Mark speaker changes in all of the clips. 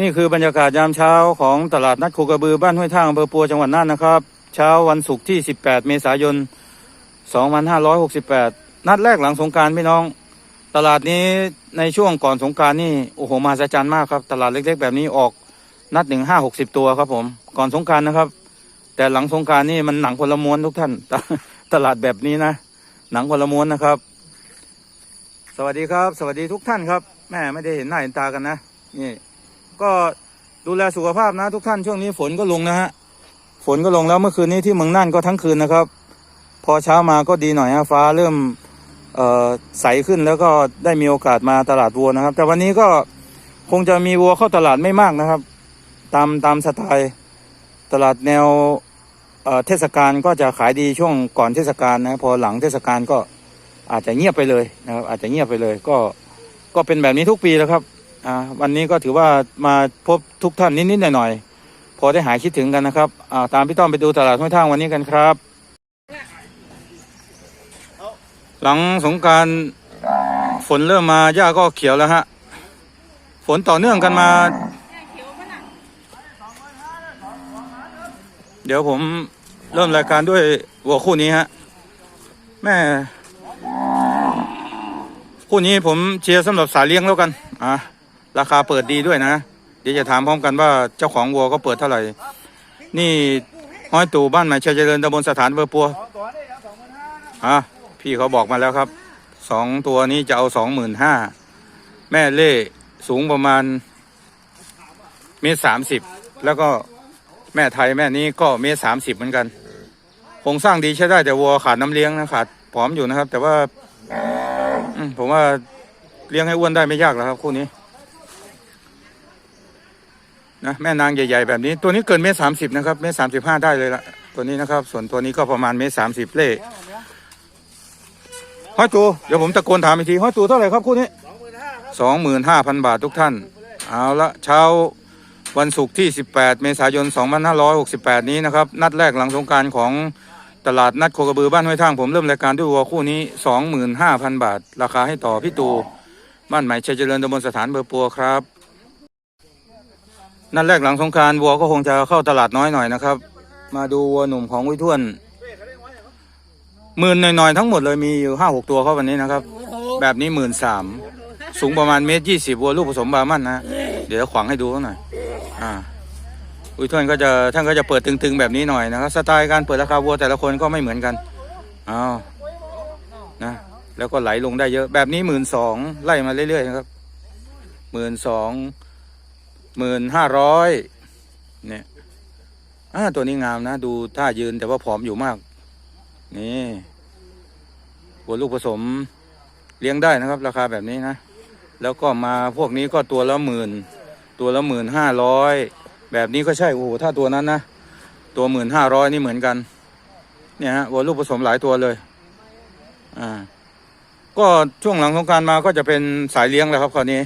Speaker 1: นี่คือบรรยากาศยามเช้าของตลาดนัดโคกระบือบ้านห้วยท่างอำเภอปัวจังหวัดน่านนะครับ เช้าวันศุกร์ที่ 18 เมษายน 2568 นัดแรกหลังสงการพี่น้อง ตลาดนี้ในช่วงก่อนสงการนี่โอ้โหมหัศจรรย์มากครับ ตลาดเล็กๆ แบบนี้ออกนัดหนึ่งห้าหกสิบตัวครับผม ก่อนสงการนะครับ แต่หลังสงการนี่มันหนังคนละม้วนทุกท่านตตลาดแบบนี้นะ หนังคนละม้วนนะครับ สวัสดีครับ สวัสดีทุกท่านครับแม่ไม่ได้เห็นหน้าเห็นตากันนะนี่ ก็ดูแลสุขภาพนะ ทุกท่านช่วงนี้ฝนก็ลงนะฮะฝนก็ลงแล้วเมื่อคืนนี้ที่เมืองน่านก็ทั้งคืนนะครับ พอเช้ามาก็ดีหน่อยฮะฟ้าเริ่มใสขึ้นแล้วก็ได้มีโอกาสมาตลาดวัวนะครับ แต่วันนี้ก็คงจะมีวัวเข้าตลาดไม่มากนะครับ ตามตามสไตล์ตลาดแนวเเทศกาลก็จะขายดีช่วงก่อนเทศกาลนะพอหลังเทศกาลก็อาจจะเงียบไปเลยนะครับอาจจะเงียบไปเลยก็ก็เป็นแบบนี้ทุกปีแล้วครับ อ่าวันนี้ก็ถือว่ามาพบทุกท่านนิดๆหน่อยๆพอได้หายคิดถึงกันนะครับอ่าตามพี่ต้อมไปดูตลาดห้วยทางวันนี้กันครับ หลังสงการฝนเริ่มมาหญ้าก็เขียวแล้วฮะฝนต่อเนื่องกันมา เดี๋ยวผมเริ่มรายการด้วยวัวคู่นี้ฮะแม่คู่นี้ผมเชียร์สำหรับสายเลี้ยงแล้วกัน อะ ราคาเปิดดีด้วยนะ เดี๋ยวจะถามพร้อมกันว่าเจ้าของวัวก็เปิดเท่าไหร่ นี่ห้อยตู่บ้านใหม่ชัยเจริญตำบลสถานเบอร์ปัวอะพี่เขาบอกมาแล้วครับสองตัวนี้จะเอาสองหมื่นห้าแม่เล่สูงประมาณเมตรสามสิบแล้วก็แม่ไทยแม่นี้ก็เมตรสามสิบเหมือนกันโครงสร้างดีใช้ได้แต่วัวขาดน้ำเลี้ยงนะขาดผอมอยู่นะครับ แต่ว่าผมว่าเลี้ยงให้อ้วนได้ไม่ยากแล้วครับคู่นี้ นะแม่นางใหญ่ๆแบบนี้ ตัวนี้เกินเมตรสามสิบนะครับเมตรสามสิบห้าได้เลยละตัวนี้นะครับ ส่วนตัวนี้ก็ประมาณเมตรสามสิบเล่ห้อยตูเดี๋ยวผมตะโกนถามอีกทีห้อยตูเท่าไหร่ครับคู่นี้สองหมื่นห้าพันบาททุกท่าน เอาละเช้าวันศุกร์ที่ 18 เมษายน 2568 นี้นะครับ นัดแรกหลังสงการของตลาดนัดโคกระบือบ้านห้วยทางผมเริ่มรายการด้วยวัวคู่นี้ 25,000 บาท ราคาให้ต่อพี่ตูบ้านใหม่ชัยเจริญตำบลสถานเบอร์ปัวครับ นัดแรกหลังสงกรารวัวก็คงจะเข้าตลาดน้อยหน่อยนะครับ มาดูวัวหนุ่มของวิทวนหมื่นหน่อยๆทั้งหมดเลยมีอยู่ห้าหกตัวเข้าวันนี้นะครับ แบบนี้หมื่นสามสูงประมาณเมตรยี่สิบวัวลูกผสมบามันนะเดี๋ยวขวางให้ดูหน่อยอ่าอุ้ยท่านก็จะท่านก็จะเปิดตึงๆแบบนี้หน่อยนะครับสไตล์การเปิดราคาวัวแต่ละคนก็ไม่เหมือนกันอ้าวนะแล้วก็ไหลลงได้เยอะแบบนี้หมื่นสองไล่มาเรื่อยๆนะครับหมื่นสอง หมื่นห้าร้อยเนี่ยอ่าตัวนี้งามนะ ดูท่ายืนแต่ว่าผอมอยู่มาก นี่วัวลูกผสมเลี้ยงได้นะครับ ราคาแบบนี้นะ แล้วก็มาพวกนี้ก็ตัวละหมื่นตัวละหมื่นห้าร้อยแบบนี้ก็ใช่โอ้โหถ้าตัวนั้นนะตัวหมื่นห้าร้อยนี่เหมือนกัน เนี่ยฮะวัวลูกผสมหลายตัวเลยอ่าก็ช่วงหลังสงกรารมาก็จะเป็นสายเลี้ยงแล้วครับคราวนี้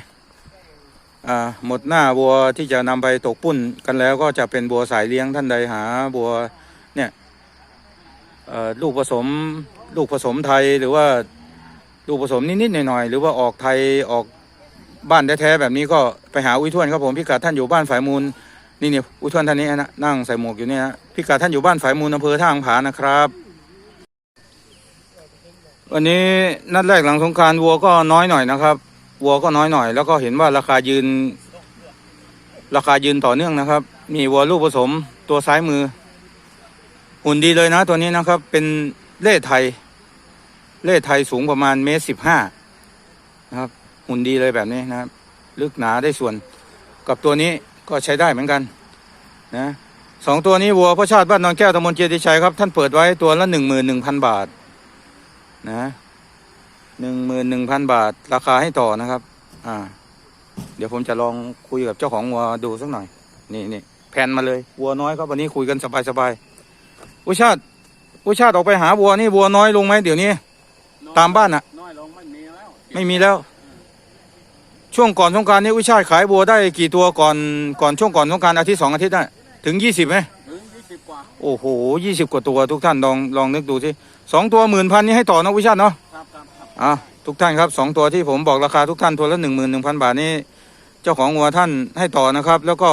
Speaker 1: หมดหน้าวัวที่จะนำไปตกปุ้นกันแล้วก็จะเป็นบัวสายเลี้ยงท่านใดหาบัวเนี่ยลูกผสมลูกผสมไทยหรือว่าลูกผสมนิดๆหน่อยๆหรือว่าออกไทยออกบ้านแท้ๆแบบนี้ก็ไปหาอุ้ยทวนครับผมพิกัดท่านอยู่บ้านฝ่ายมูลนี่เนี่ยอุ้ยทวนท่านนี้นะนั่งใส่หมวกอยู่เนี่ยพิกัดท่านอยู่บ้านฝายมูลอำเภอท่าอังผานะครับ วันนี้นัดแรกหลังสงการวัวก็น้อยหน่อยนะครับ วัวก็น้อยหน่อย แล้วก็เห็นว่าราคายืน ราคายืนต่อเนื่องนะครับ มีวัวลูกผสมตัวซ้ายมือ หุ่นดีเลยนะตัวนี้นะครับ เป็นเล่ไทย เล่ไทยสูงประมาณเมตรสิบห้านะครับ หุ่นดีเลยแบบนี้นะครับ ลึกหนาได้ส่วน กับตัวนี้ก็ใช้ได้เหมือนกันนะสองตัวนี้วัวพ่อชาติบ้านนอนแก้วตำบลเจดีชัยครับ ท่านเปิดไว้ตัวละหนึ่งหมื่นหนึ่งพันบาทนะ หนึ่งหมื่นหนึ่งพันบาท ราคาให้ต่อนะครับ อ่า เดี๋ยวผมจะลองคุยกับเจ้าของวัวดูสักหน่อย นี่นี่แผนมาเลยวัวน้อยครับวันนี้คุยกันสบายสบายๆอุยชาติอุยชาติออกไปหาวัวนี่วัวน้อยลงไหมเดี๋ยวนี้ ตามบ้านอะ
Speaker 2: น้อยลงไม่มีแล้ว
Speaker 1: ไม่มีแล้ว ช่วงก่อนสงกรารนี้วิชาติขายบัวได้กี่ตัวก่อนก่อนช่วงก่อนสงกรารอาทิตย์สองอาทิตย์ได้ถึงยี่สิบไหม
Speaker 2: ถึงยี่สิบกว่า
Speaker 1: โอ้โหยี่สิบกว่าตัวทุกท่านลองลองนึกดูสิสองตัวหมื่นพันนี่ให้ต่อนะวิชาติเนาะ อะทุกท่านครับสองตัวที่ผมบอกราคาทุกท่านตัวละหนึ่งหมื่นหนึ่งพันบาทนี่เจ้าของวัวท่านให้ต่อนะครับ แล้วก็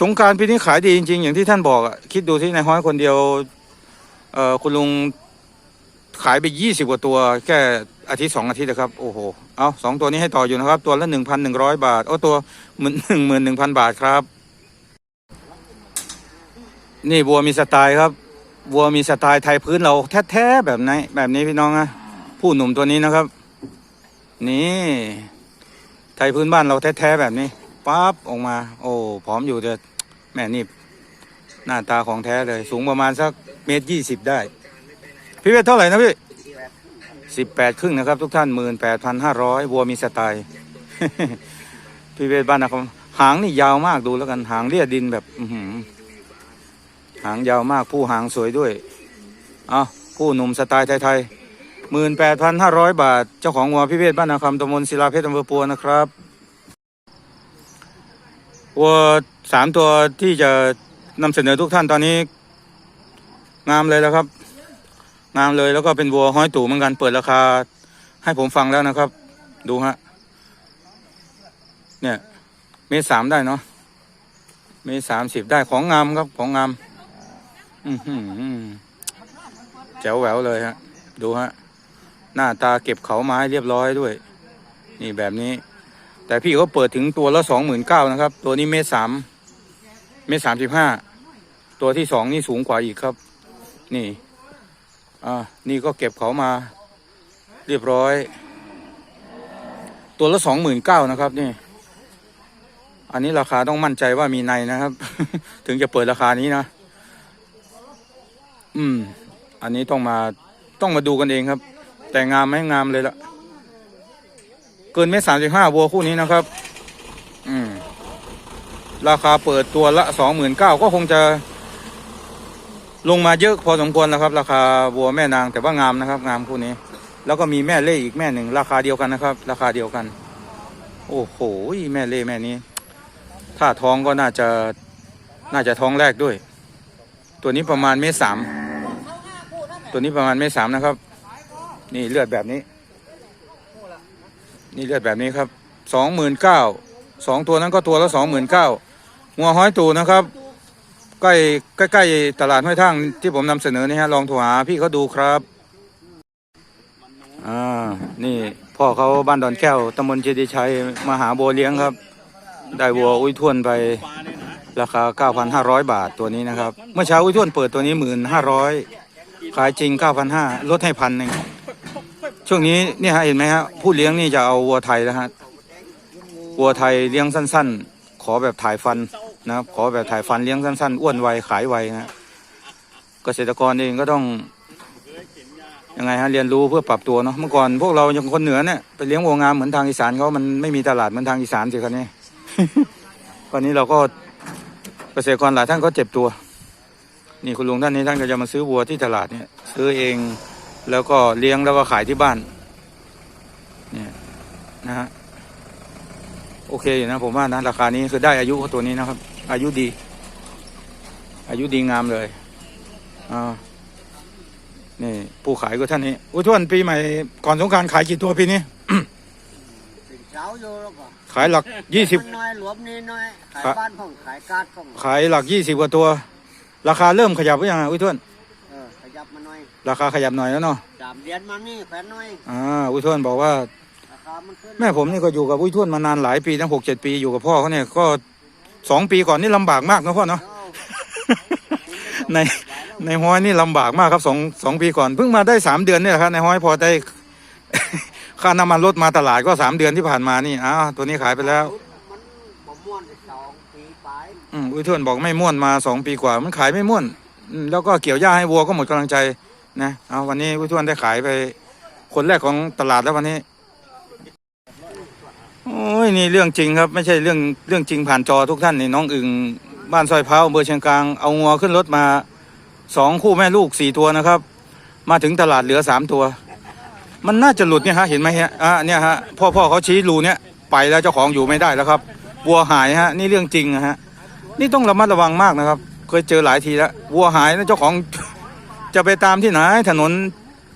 Speaker 1: สงการปีนี้ขายดีจริง ๆ อย่างที่ท่านบอกอะคิดดูที่นายห้อยคนเดียวเอ่อคุณลุงขายไปยี่สิบกว่าตัว แค่อาทิตย์สองอาทิตย์นะครับโอ้โหเอาสองตัวนี้ให้ต่ออยู่นะครับ ตัวละหนึ่งพันหนึ่งร้อยบาทโอ้ตัวหมื่นหนึ่งหมื่นหนึ่งพันบาทครับ นี่วัวมีสไตล์ครับวัวมีสไตล์ไทยพื้นเราแท้ๆแบบไหนแบบนี้พี่น้องนะ ผู้หนุ่มตัวนี้นะครับ นี่ ไทยพื้นบ้านเราแท้ๆแบบนี้ปั๊บออกมา โอ้ผอมอยู่แต่แม่นี่หน้าตาของแท้เลย สูงประมาณสักเมตรยี่สิบได้ พี่เวทเท่าไหร่นะพี่สิบแปดครึ่งนะครับ ทุกท่านหมื่นแปดพันห้าร้อยวัวมีสไตล์ พี่เวทบ้านนะครับหางนี่ยาวมากดูแล้วกันหางเลียดินแบบออหืหางยาวมากผู้หางสวยด้วย เอาผู้หนุ่มสไตล์ไทยๆ หมื่นแปดพันห้าร้อยบาท เจ้าของวัวพิเวศบ้านนาคำตำบลศิลาเพชรอำเภอปัวนะครับวัวสามตัวที่จะนำเสนอทุกท่านตอนนี้ งามเลยแล้วครับ งามเลยแล้วก็เป็นวัวห้อยตู่เหมือนกันเปิดราคา ให้ผมฟังแล้วนะครับ ดูฮะเนี่ยเมตรสามได้เนาะเมตรสามสิบได้ของงามครับของงาม อือหือแจ๋วแหววเลยฮะ ดูฮะ หน้าตาเก็บเขาไม้เรียบร้อยด้วย นี่แบบนี้ แต่พี่เขาเปิดถึงตัวละสองหมื่นเก้านะครับ ตัวนี้เมตรสามเมตรสามสิบห้าตัวที่สองนี่สูงกว่าอีกครับ นี่อ่านี่ก็เก็บเขามา เรียบร้อย ตัวละสองหมื่นเก้านะครับนี่ อันนี้ราคาต้องมั่นใจว่ามีในนะครับ ถึงจะเปิดราคานี้นะอืม อันนี้ต้องมาต้องมาดูกันเองครับ แต่งามไหมงามเลยละเกินเมตรสามสิบห้าวัวคู่นี้นะครับ อืม ราคาเปิดตัวละสองหมื่นเก้าก็คงจะลงมาเยอะพอสมควรแล้วครับ ราคาวัวแม่นางแต่ว่างามนะครับ งามคู่นี้ แล้วก็มีแม่เล่อีกแม่หนึ่งราคาเดียวกันนะครับ ราคาเดียวกัน โอ้โหแม่เล่แม่นี้ ถ้าท้องก็น่าจะน่าจะท้องแรกด้วย ตัวนี้ประมาณเมตรสามตัวนี้ประมาณเมตรสามนะครับ นี่เลือดแบบนี้ นี่เลือดแบบนี้ครับสองหมื่นเก้าสองตัวนั้นก็ตัวละสองหมื่นเก้างัวห้อยตูนะครับ ใกล้ใกล้ตลาดห้วยทั้งที่ผมนำเสนอนี่ฮะลองโทรหาพี่เขาดูครับอ่านี่พ่อเขาบ้านดอนแก้วตำบลเจดีย์ชัยมาหาโบเลี้ยงครับ ได้วัวอุ้ยท่วนไป
Speaker 2: ปลาเนี่ยนะ
Speaker 1: ราคา 9,500 บาทตัวนี้นะครับ เมื่อเช้าอุ้ยท่วนเปิดตัวนี้ 1,500 ขายจริง 9,500ลดให้พันหนึ่ง ช่วงนี้เนี่ยฮะเห็นไหมฮะผู้เลี้ยงนี่จะเอาวัวไทยแล้วฮะวัวไทยเลี้ยงสั้น ๆ ขอแบบถ่ายฟันนะครับขอแบบถ่ายฟันเลี้ยงสั้นๆอ้วนไวขายไวนะเกษตรกรเองก็ต้องยังไงฮะเรียนรู้เพื่อปรับตัวเนาะเมื่อก่อนพวกเราอยังคนเหนือเนี่ยไปเลี้ยงวัวงามเหมือนทางอีสานเขามันไม่มีตลาดเหมือนทางอีสานสิครับนี่วันนี้เราก็เกษตรกรหลายท่านก็เจ็บตัว นี่คุณลุงท่านนี้ท่านก็จะมาซื้อวัวที่ตลาดเนี่ยซื้อเอง แล้วก็เลี้ยงแล้วก็ขายที่บ้านเนี่ยนะฮะโอเคอยู่นะผมว่านะราคานี้คือได้อายุของตัวนี้นะครับ อายุดี อายุดีงามเลยอ่านี่ผู้ขายก็ท่านนี้อุ้ยทวนปีใหม่ก่อนสงกรารขายกี่ตัวปีนี้
Speaker 2: สินเช้าอยู่แล้วก็
Speaker 1: ขายหลักยี่สิบ
Speaker 2: มันน้อยหลวมนี่น้อยขาย
Speaker 1: ครับ
Speaker 2: บ้านของขายการ์ดของ
Speaker 1: ขายหลักยี่สิบกว่าตัว ราคาเริ่มขยับหรือยังอะอุ้ยทวน
Speaker 2: เออขยับ มาหน่อย
Speaker 1: ราคาขยับหน่อยแล้วเนาะ
Speaker 2: สามเดือนมานี่แขวนน้อย
Speaker 1: อ่าอุ้ยทวนบอกว่า
Speaker 2: ราคามันขึ้น
Speaker 1: แม่ผมนี่ก็อยู่กับอุ้ยทวนมานานหลายปีตั้งหกเจ็ดปีอยู่กับพ่อเขาเนี่ยก็สองปีก่อนนี่ลำบากมากนะพ่อเนาะ
Speaker 2: เอ้า
Speaker 1: ในในห้อยนี่ลำบากมากครับสองสองปีก่อนเพิ่งมาได้สามเดือนเนี่ยแหละครับในห้อยพอได้ ค่าน้ำมันรถมาตลาดก็สามเดือนที่ผ่านมานี่อ้าวตัวนี้ขายไปแล้ว
Speaker 2: มันบ่ม่วนสองปีไป
Speaker 1: อืมอุ้ยทวนบอกไม่ม่วนมาสองปีกว่า มันขายไม่ม่วนอืม แล้วก็เกี่ยวหญ้าให้วัวก็หมดกำลังใจนะเอาวันนี้อุ้ทวนได้ขายไป คนแรกของตลาดแล้ววันนี้โอ้ยนี่เรื่องจริงครับ ไม่ใช่เรื่องเรื่องจริงผ่านจอทุกท่านนี่น้องอึ่งบ้านซอยเพ้าอำเบอร์เชียงกลางเอางัวขึ้นรถมาสองคู่แม่ลูกสี่ตัวนะครับ มาถึงตลาดเหลือสามตัว มันน่าจะหลุดเนี่ยฮะเห็นไหมฮะอะเนี่ยฮะพ่อพ่อเขาชี้รูเนี่ยไปแล้วเจ้าของอยู่ไม่ได้แล้วครับวัวหายฮะ นี่เรื่องจริงนะฮะนี่ต้องระมัดระวังมากนะครับ เคยเจอหลายทีแล้ววัวหายแล้วเจ้าของจะไปตามที่ไหน ถนน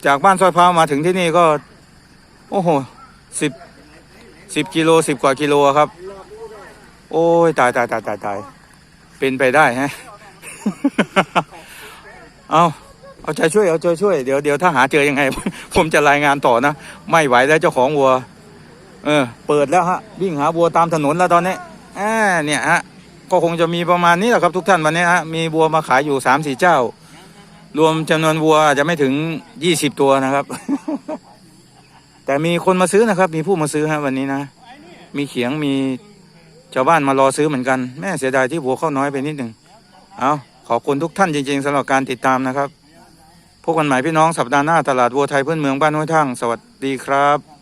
Speaker 1: จากบ้านซอยเพ้ามาถึงที่นี่ก็ โอ้โหสิบสิบกิโลสิบกว่ากิโลครับ โอ้ยตายตายตายตายตายเป็นไปได้ฮะเอาเอาใจช่วยเอาใจช่วย เดี๋ยวเดี๋ยวถ้าหาเจอยังไง ผมจะรายงานต่อนะ ไม่ไหวแล้วเจ้าของวัว เออ เปิดแล้วฮะ วิ่งหาวัวตามถนนแล้วตอนนี้อ่าเนี่ยฮะ ก็คงจะมีประมาณนี้แหละครับทุกท่านวันนี้ฮะมีวัวมาขายอยู่สามสี่เจ้า รวมจำนวนวัวจะไม่ถึงยี่สิบตัวนะครับ แต่มีคนมาซื้อนะครับ มีผู้มาซื้อฮะวันนี้นะ มีเขียงมีชาวบ้านมารอซื้อเหมือนกันแม่เสียดายที่วัวเข้าน้อยไปนิดหนึ่งเอาขอบคุณทุกท่านจริง ๆสำหรับการติดตามนะครับพบกันใหม่พี่น้องสัปดาห์หน้าตลาดวัวไทยพื้นเมืองบ้านห้วยทั่งสวัสดีครับ